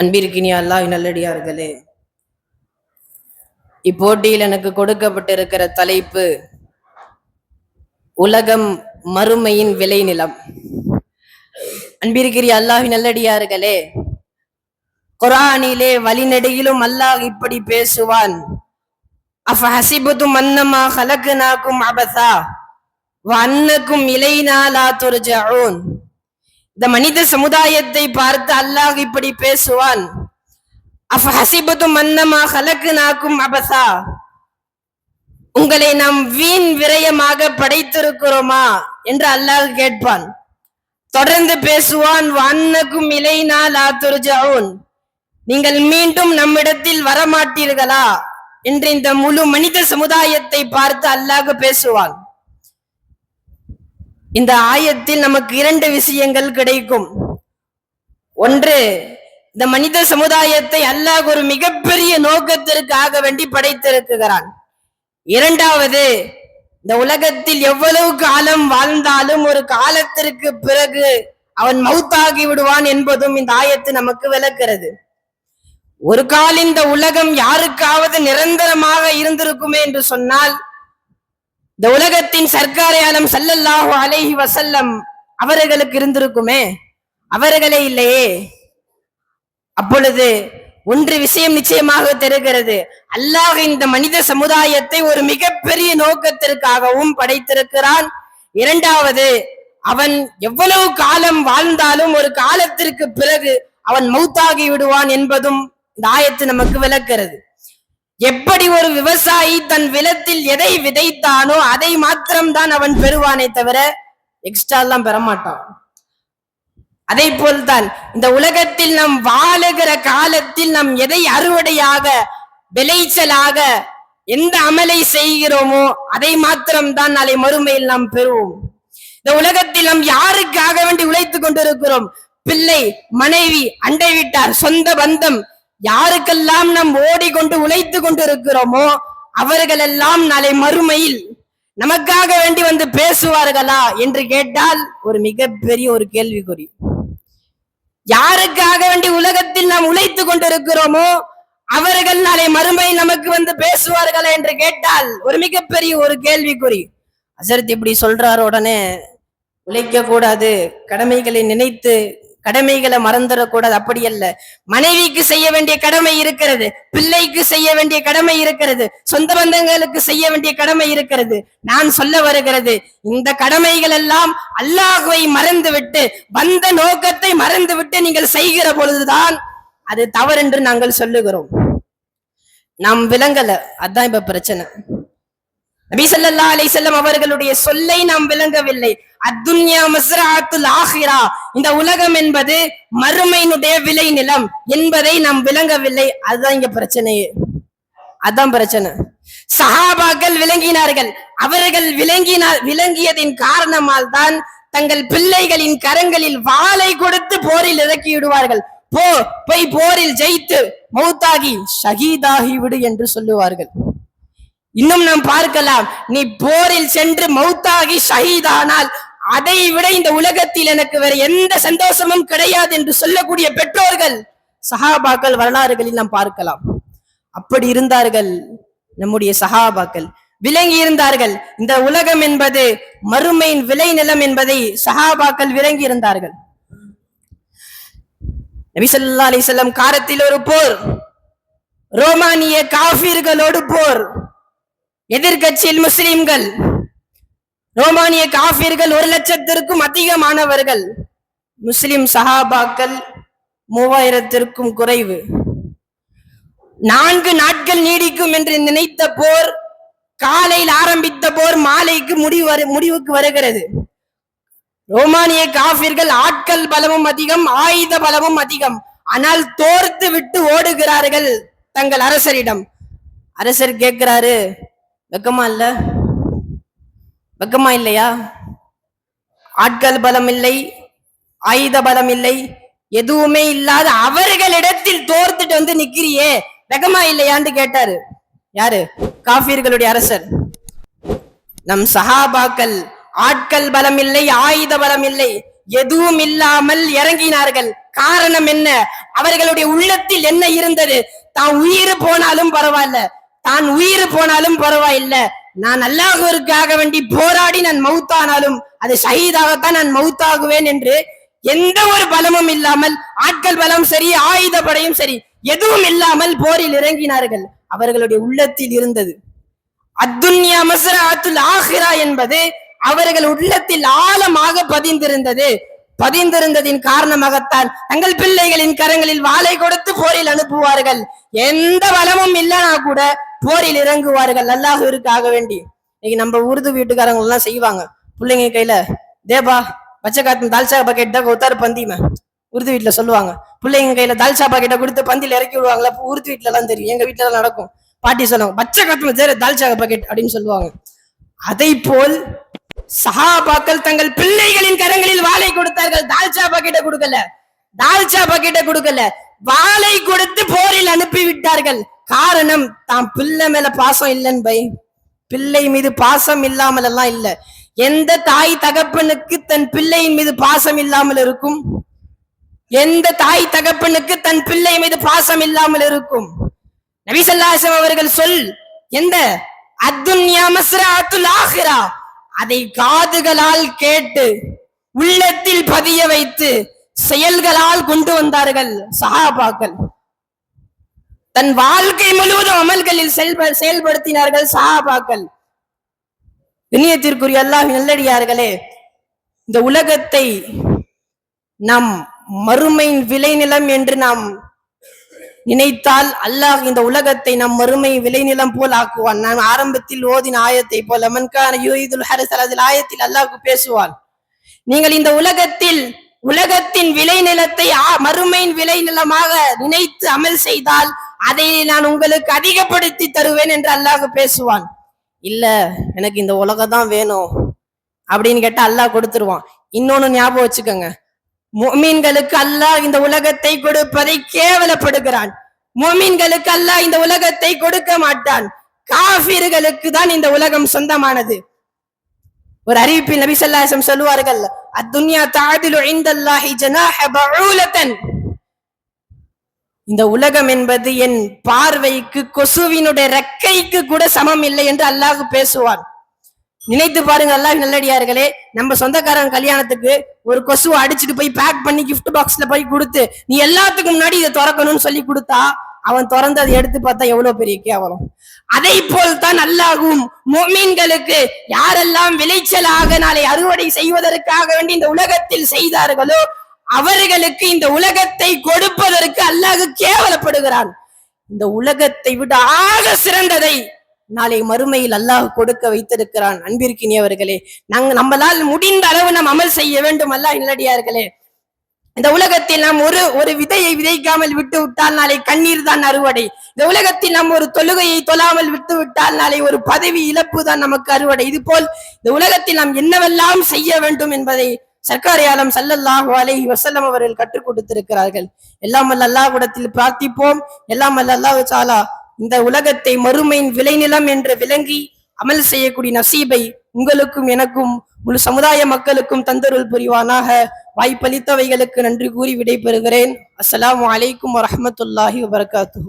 அன்பிற்கினிய அல்லாஹ் நல்லடியார்களே. இப்போட்டியில் எனக்கு கொடுக்கப்பட்டிருக்கிற தலைப்பு உலகம் மறுமையின் விளைநிலம் அன்பிற்கிறிய அல்லாஹ் நல்லடியார்களே குரானிலே வழிநடையிலும் அல்லாஹ் இப்படி பேசுவான். அஃப ஹசிபுதும் அன்னமா ஹலக்குனாக்கும் அபசா வன்னக்கும் இலைனா லா துர்ஜஊன் இந்த மனித சமுதாயத்தை பார்த்து அல்லாஹ் இப்படி பேசுவான். அஃப ஹசிபதும் ஹலக்கு நாக்கும் அபசா. உங்களை நாம் வீண் விரயமாக படைத்திருக்கிறோமா என்று அல்லாஹ் கேட்பான். தொடர்ந்து பேசுவான் வண்ணக்கும் இலைனா லா நீங்கள் மீண்டும் நம்மிடத்தில் வரமாட்டீர்களா? என்று இந்த முழு மனித சமுதாயத்தை பார்த்து அல்லாஹ் பேசுவான். இந்த ஆயத்தில் நமக்கு இரண்டு விஷயங்கள் கிடைக்கும். ஒன்று இந்த மனித சமுதாயத்தை அல்லாஹ் ஒரு மிகப்பெரிய நோக்கத்திற்காக வேண்டி படைத்திருக்கிறான். இரண்டாவது இந்த உலகத்தில் எவ்வளவு காலம் வாழ்ந்தாலும் ஒரு காலத்திற்கு பிறகு அவன் மௌத்தாகி விடுவான் என்பதும் இந்த ஆயத்து நமக்கு விளக்கிறது. ஒரு கால் இந்த உலகம் யாருக்காவது நிரந்தரமாக இருந்திருக்குமே என்று சொன்னால் இந்த உலகத்தின் சர்க்காரை ஆலம் சல்லல்லாஹு அலைஹி வசல்லம் அவர்களுக்கு இருந்திருக்குமே? அவர்களே இல்லையே. அப்பொழுது ஒன்று விஷயம் நிச்சயமாக தெரிகிறது. அல்லாஹ் இந்த மனித சமுதாயத்தை ஒரு மிகப்பெரிய நோக்கத்திற்காகவும் படைத்திருக்கிறான். இரண்டாவது அவன் எவ்வளவு காலம் வாழ்ந்தாலும் ஒரு காலத்திற்கு பிறகு அவன் மௌத்தாகி விடுவான் என்பதும் இந்த ஆயத்து நமக்கு விளக்கிறது. எப்படி ஒரு விவசாயி தன் விலத்தில் எதை விதைத்தானோ அதை மாத்திரம்தான் அவன் பெறுவானே தவிர எக்ஸ்ட்ரா எல்லாம் பெறமாட்டான். அதை போல்தான் இந்த உலகத்தில் நாம் வாழுகிற காலத்தில் நாம் எதை அறுவடையாக விளைச்சலாக எந்த அமலை செய்கிறோமோ அதை மாத்திரம்தான் நாளை மறுமையில் நாம் பெறுவோம். இந்த உலகத்தில் நாம் யாருக்காக வேண்டி உழைத்துக் கொண்டிருக்கிறோம்? பிள்ளை மனைவி அண்டை வீட்டார் சொந்த பந்தம் யாருக்கெல்லாம் நாம் ஓடிக்கொண்டு உழைத்து கொண்டு இருக்கிறோமோ அவர்களெல்லாம் நாளை மறுமையில் நமக்காக வேண்டி வந்து பேசுவார்களா என்று கேட்டால் ஒரு மிகப்பெரிய ஒரு கேள்விக்குறி. யாருக்காக வேண்டி உலகத்தில் நாம் உழைத்து கொண்டிருக்கிறோமோ அவர்கள் நாளை மறுமை நமக்கு வந்து பேசுவார்களா என்று கேட்டால் ஒரு மிகப்பெரிய ஒரு கேள்விக்குறி. அசரத் இப்படி சொல்றாரு உடனே உழைக்க கூடாது கடமைகளை நினைத்து கடமைகளை மறந்துடக்கூடாது. அப்படி அல்ல. மனைவிக்கு செய்ய வேண்டிய கடமை இருக்கிறது. பிள்ளைக்கு செய்ய வேண்டிய கடமை இருக்கிறது. சொந்த பந்தங்களுக்கு செய்ய வேண்டிய கடமை இருக்கிறது. நான் சொல்ல வருகிறது இந்த கடமைகள் எல்லாம் அல்லாஹுவை மறந்துவிட்டு வந்த நோக்கத்தை மறந்துவிட்டு நீங்கள் செய்கிற பொழுதுதான் அது தவறு என்று நாங்கள் சொல்லுகிறோம். நாம் விளங்கல. அதான் இப்ப பிரச்சனை. நபி ஸல்லல்லாஹு அலைஹி அவர்களுடைய சொல்லை நாம் விளங்கவில்லை. அத்துன்யா மஸ்ராத்துல் ஆஹிரா. இந்த உலகம் என்பது மறுமையினுடைய விளை நிலம் என்பதை நாம் விளங்கவில்லை. அதுதான் இங்க பிரச்சனையே அதான் பிரச்சனை. சஹாபாக்கள் விளங்கினார்கள். அவர்கள் விளங்கினார் விளங்கியதின் காரணமால் தான் தங்கள் பிள்ளைகளின் கரங்களில் வாளை கொடுத்து போரில் இறக்கி விடுவார்கள். போ போய் போரில் ஜெயித்து மௌத்தாகி ஷஹீதாகி விடு என்று சொல்லுவார்கள். இன்னும் நாம் பார்க்கலாம். நீ போரில் சென்று மௌத்தாகி ஷஹீதானால் அதை விட இந்த உலகத்தில் எனக்கு வேற எந்த சந்தோஷமும் கிடையாது என்று சொல்லக்கூடிய பெற்றோர்கள் சஹாபாக்கள் வரலாறுகளில் நாம் பார்க்கலாம். அப்படி இருந்தார்கள் நம்முடைய சஹாபாக்கள். விளங்கி இருந்தார்கள். இந்த உலகம் என்பது மறுமையின் விளைநிலம் என்பதை சஹாபாக்கள் விளங்கி இருந்தார்கள். நபிசல்லா அலிசல்லம் காரத்தில் ஒரு போர். ரோமானிய காபீர்களோடு போர். எதிர்கட்சியில் முஸ்லிம்கள் ரோமானிய காஃபிர்கள் ஒரு லட்சத்திற்கும் அதிகமானவர்கள். முஸ்லிம் சஹாபாக்கள் மூவாயிரத்திற்கும் குறைவு. நான்கு நாட்கள் நீடிக்கும் என்று நினைத்த போர் காலையில் ஆரம்பித்த போர் மாலைக்கு முடிவு முடிவுக்கு வருகிறது. ரோமானிய காஃபிர்கள் ஆட்கள் பலமும் அதிகம் ஆயுத பலமும் அதிகம். ஆனால் தோர்த்து விட்டு ஓடுகிறார்கள் தங்கள் அரசரிடம். அரசர் கேட்கிறாரு வெக்கமா இல்ல? வெக்கமா இல்லையா? ஆட்கள் பலம் இல்லை ஆயுத பலம் இல்லை எதுவுமே இல்லாத அவர்களிடத்தில் தோர்த்துட்டு வந்து நிக்கிறியே. வெக்கமா இல்லையான்னு கேட்டாரு. யாரு? காபீர்களுடைய அரசர். நம் சஹாபாக்கள் ஆட்கள் பலம் இல்லை ஆயுத பலம் இல்லை எதுவும் இல்லாமல் இறங்கினார்கள். காரணம் என்ன? அவர்களுடைய உள்ளத்தில் என்ன இருந்தது? தான் உயிர் போனாலும் பரவாயில்ல. தான் உயிர் போனாலும் பரவாயில்ல. நான் அல்லாஹுவிற்காக வேண்டி போராடி நான் மவுத்தானாலும் அது ஷஹீதாகத்தான் நான் மவுத்தாகுவேன் என்று எந்த ஒரு பலமும் இல்லாமல் ஆட்கள் பலம் சரி ஆயுத படையும் சரி எதுவும் இல்லாமல் போரில் இறங்கினார்கள். அவர்களுடைய உள்ளத்தில் இருந்தது. அத்துன்யா அத்துல் ஆஹிரா என்பது அவர்கள் உள்ளத்தில் ஆழமாக பதிந்திருந்தது. பதிந்திருந்ததின் காரணமாகத்தான் தங்கள் பிள்ளைகளின் கரங்களில் வாளை கொடுத்து போரில் அனுப்புவார்கள். எந்த வளமும் இல்லைனா கூட போரில் இறங்குவார்கள். அல்லாஹுவிற்காக வேண்டி. இன்னைக்கு நம்ம உருது வீட்டுக்காரங்க எல்லாம் செய்வாங்க. பிள்ளைங்க கையில தேபா பச்சை காத்து தால்ச்சா பக்கெட் தான் உத்தாரு பந்திம உருது வீட்டுல சொல்லுவாங்க. பிள்ளைங்க கையில தால்சா பாக்கெட்டை கொடுத்து பந்தியில் இறக்கி விடுவாங்களா? உருது வீட்டுல எல்லாம் தெரியும். எங்க வீட்டுல நடக்கும். பாட்டி சொல்லுவாங்க பச்சை காத்துல சேர தால்சா பாக்கெட் அப்படின்னு சொல்லுவாங்க. அதை போல் சஹாபாக்கள் தங்கள் பிள்ளைகளின் கரங்களில் வாளை கொடுத்தார்கள். தால்ச்சா பாக்கெட்டை கொடுக்கல. தால்ச்சா பாக்கெட்டை கொடுக்கல. வாளை கொடுத்து போரில் அனுப்பி விட்டார்கள் காரணம் தாம் பிள்ளை மேல பாசம் இல்லைன்னு பை. பிள்ளை மீது பாசம் இல்லாமல் எல்லாம் இல்ல. எந்த தாய் தகப்பனுக்கு தன் பிள்ளையின் மீது பாசம் இல்லாமல் இருக்கும்? எந்த தாய் தகப்பனுக்கு தன் பிள்ளை மீது பாசம் இல்லாமல் இருக்கும்? நபிசல்லாசம் அவர்கள் சொல் எந்த? அத்துன்யா மஸ்ரஅத்துல் ஆஹிரா. அதை காதுகளால் கேட்டு உள்ளத்தில் பதிய வைத்து செயல்களால் கொண்டு வந்தார்கள் சஹாபாக்கள். தன் வாழ்க்கை முழுவதும் அமல்களில் செயல்ப- செயல்படுத்தினார்கள் சஹாபாக்கள். இணையத்திற்குரிய அல்லாஹ் நல்லடியார்களே இந்த உலகத்தை நம் மறுமையின் விளைநிலம் என்று நாம் நினைத்தால் அல்லாஹ் இந்த உலகத்தை நம் மறுமை விளைநிலம் போல் ஆக்குவான். நான் ஆரம்பத்தில் ஓதின ஆயத்தை போல மன்கான யூதுல் ஹரிஸ் அதில் ஆயத்தில் அல்லாஹ் பேசுவான். நீங்கள் இந்த உலகத்தில் உலகத்தின் விளைநிலத்தை ஆ- மறுமையின் விளைநிலமாக நினைத்து அமல் செய்தால் அதை நான் உங்களுக்கு அதிகப்படுத்தி தருவேன் என்று அல்லாஹ் பேசுவான். இல்ல எனக்கு இந்த உலகம் தான் வேணும் அப்படின்னு கேட்டா அல்லாஹ் கொடுத்துருவான். இன்னொன்னு ஞாபகம் வச்சுக்கோங்க. முஃமின்களுக்கு அல்லாஹ் இந்த உலகத்தை கொடுப்பதை கேவலப்படுகிறான். முஃமின்களுக்கு அல்லாஹ் இந்த உலகத்தை கொடுக்க மாட்டான். காஃபிர்களுக்கு தான் இந்த உலகம் சொந்தமானது. ஒரு அறிவிப்பில் நபி ஸல்லல்லாஹு சொல்லுவார்கள் அத்துன்யா தாதிலு இந்தல்லாஹி ஜனாஹ பஊலத்தன் இந்த உலகம் என்பது என் பார்வைக்கு கொசுவினுடைய ரெக்கைக்கு கூட சமம் இல்லை என்று அல்லாஹ் பேசுவான். நினைத்து பாருங்க அல்லாஹ் நல்லடியார்களே நம்ம சொந்தக்காரன் கல்யாணத்துக்கு ஒரு கொசுவை அடிச்சுட்டு போய் பேக் பண்ணி கிஃப்ட் பாக்ஸ்ல போய் கொடுத்து நீ எல்லாத்துக்கும் முன்னாடி இதை திறக்கணும்னு சொல்லி கொடுத்தா அவன் திறந்து அதை எடுத்து பார்த்தா எவ்வளவு பெரிய கேவலம். அதை போல் தான் நல்லாகும் முஃமின்களுக்கு யாரெல்லாம் விளைச்சலாக நாளை அறுவடை செய்வதற்காக வேண்டி இந்த உலகத்தில் செய்தார்களோ அவர்களுக்கு இந்த உலகத்தை கொடுப்பதற்கு அல்லாஹ் கேவலப்படுகிறான். இந்த உலகத்தை விட ஆக சிறந்ததை நாளை மறுமையில் அல்லாஹ் கொடுக்க வைத்திருக்கிறான். அன்பிற்கினியவர்களே நாங்க நம்மளால் முடிந்த அளவு நாம் அமல் செய்ய வேண்டும். அல்லாஹ் இல்லடியார்களே இந்த உலகத்தில் நாம் ஒரு ஒரு விதையை விதைக்காமல் விட்டு விட்டால் நாளை கண்ணீர் தான் அறுவடை. இந்த உலகத்தில் நாம் ஒரு தொழுகையை தொழாமல் விட்டு விட்டால் நாளை ஒரு பதவி இழப்பு தான் நமக்கு அறுவடை. இது போல் இந்த உலகத்தில் நாம் என்னவெல்லாம் செய்ய வேண்டும் என்பதை சர்க்காரியாலம் சல்லல்லாஹு அலைஹி வசல்லம் அவர்கள் கற்றுக் கொடுத்திருக்கிறார்கள். எல்லாம் அல்ல அல்லாஹ்விடத்தில் பிரார்த்திப்போம். எல்லாம் அல்ல அல்லாஹ் சாலா இந்த உலகத்தை மறுமையின் விளைநிலம் என்று விளங்கி அமல் செய்யக்கூடிய நசீபை உங்களுக்கும் எனக்கும் முழு சமுதாய மக்களுக்கும் தந்தருள் புரிவானாக. வாய்ப்பளித்தவைகளுக்கு நன்றி கூறி விடைபெறுகிறேன். அஸ்லாம் அலைக்கும் வரமத்துல்லாஹி வபர்காத்து